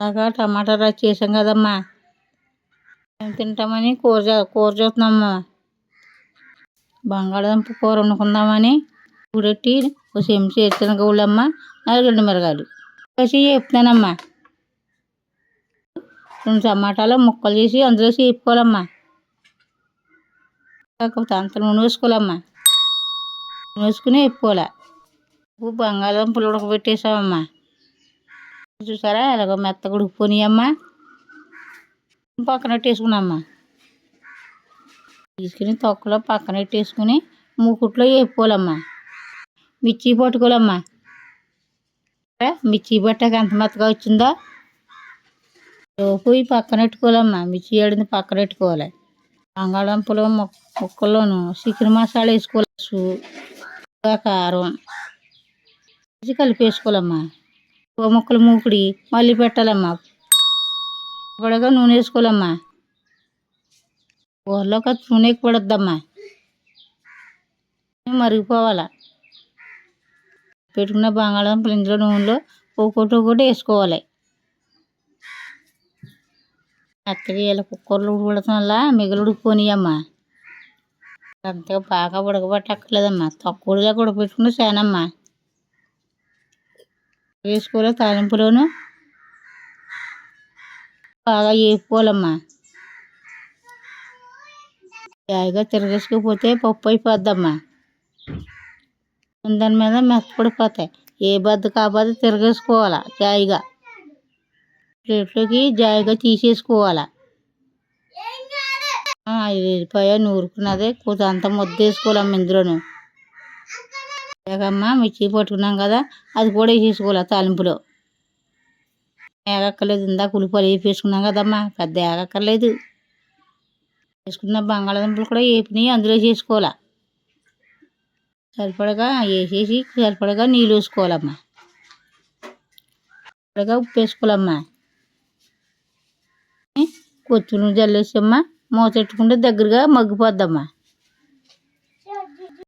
అలాగా టమాటా రైస్ చేసాం కదమ్మా. మేము తింటామని కూర చే- కూర చూస్తున్నాము. బంగాళదుంప కూర వండుకుందామని ఉడెట్టి ఒక చెంచా ఎత్తిన గౌళ్ళమ్మ నాలుగు ఎండు వేసి చెప్తానమ్మా రెండు టమాటాలు ముక్కలు చేసి అందులో వేపుకోవాలమ్మా. కాకపోతే అంత నూనె వేసుకోవాలమ్మా. నూనె వేసుకుని వేపుకోవాలి. బంగాళదుంపలు ఉడకబెట్టేసామమ్మా. చూసారా? ఎలాగో మెత్త ఉడికిపోయినాయమ్మా పక్కన పెట్టేసుకున్నామ్మా. తీసుకుని తొక్కలో పక్కన పెట్టేసుకుని మూకుట్లో వేపుకోవాలమ్మా. మిర్చి పట్టుకోవాలమ్మా. మిర్చి పట్టాక ఎంత మెత్తగా వచ్చిందో. పోయి పక్కన పెట్టుకోవాలమ్మా. మిర్చి ఆడింది పక్కన పెట్టుకోవాలి. బంగాళదుంపలు ముక్కల్లోను చికెన్ మసాలా వేసుకోవాలి. కారం. కలిపేసుకోవాలమ్మా ఓ ముక్కలు మూకుడి మళ్ళీ పెట్టాలమ్మా. పడగా నూనె వేసుకోవాలమ్మా. కూరలో కాస్త నూనె ఎక్కువ పడద్దమ్మా. మరిగిపోవాలా. పెట్టుకున్న బంగాళం ఇందులో నూనెలో ఒక్కొక్కటి ఒక్కొక్కటి వేసుకోవాలి. అత్తగా ఇలా కుక్కర్లు ఉడకడం వల్ల మిగిలి ఉడికిపోనియమ్మా. అంతగా బాగా ఉడకబట్టక్కర్లేదమ్మా. తక్కువ ఉడిగా ఉడకబెట్టుకుని చానమ్మా వేసుకోవాలి తాలింపులోను? బాగా వేపుకోవాలమ్మా. జాయిగా తిరగేసుకుపోతే పప్పు అయిపోద్దమ్మా. దాని మీద మెత్తపడిపోతాయి ఏ బద్ద కాబద్ద తిరగేసుకోవాలి జాయిగా ప్లేట్లోకి జాయిగా తీసేసుకోవాలి. ఐదు పోయా నూరుకున్నదే. కొంత అంతా ముద్ద వేసుకోవాలమ్మ ఇందులోను. వేగమ్మ మిర్చి పట్టుకున్నాం కదా అది కూడా వేసేసుకోవాలి తాలింపులో? వేగక్కర్లేదు ఇందాక ఉల్లిపాయలు వేపేసుకున్నాం కదమ్మా పెద్ద వేగక్కర్లేదు వేసుకున్న బంగాళదుంపలు కూడా వేపినాయి అందులో చేసుకోవాలా సరిపడగా వేసేసి సరిపడగా నీళ్ళు వేసుకోవాలమ్మా. సరిపడగా ఉప్పు వేసుకోవాలమ్మా. కొత్తిమీర జల్లేసమ్మా మూత పెట్టుకుంటే దగ్గరగా మగ్గిపోద్దమ్మా.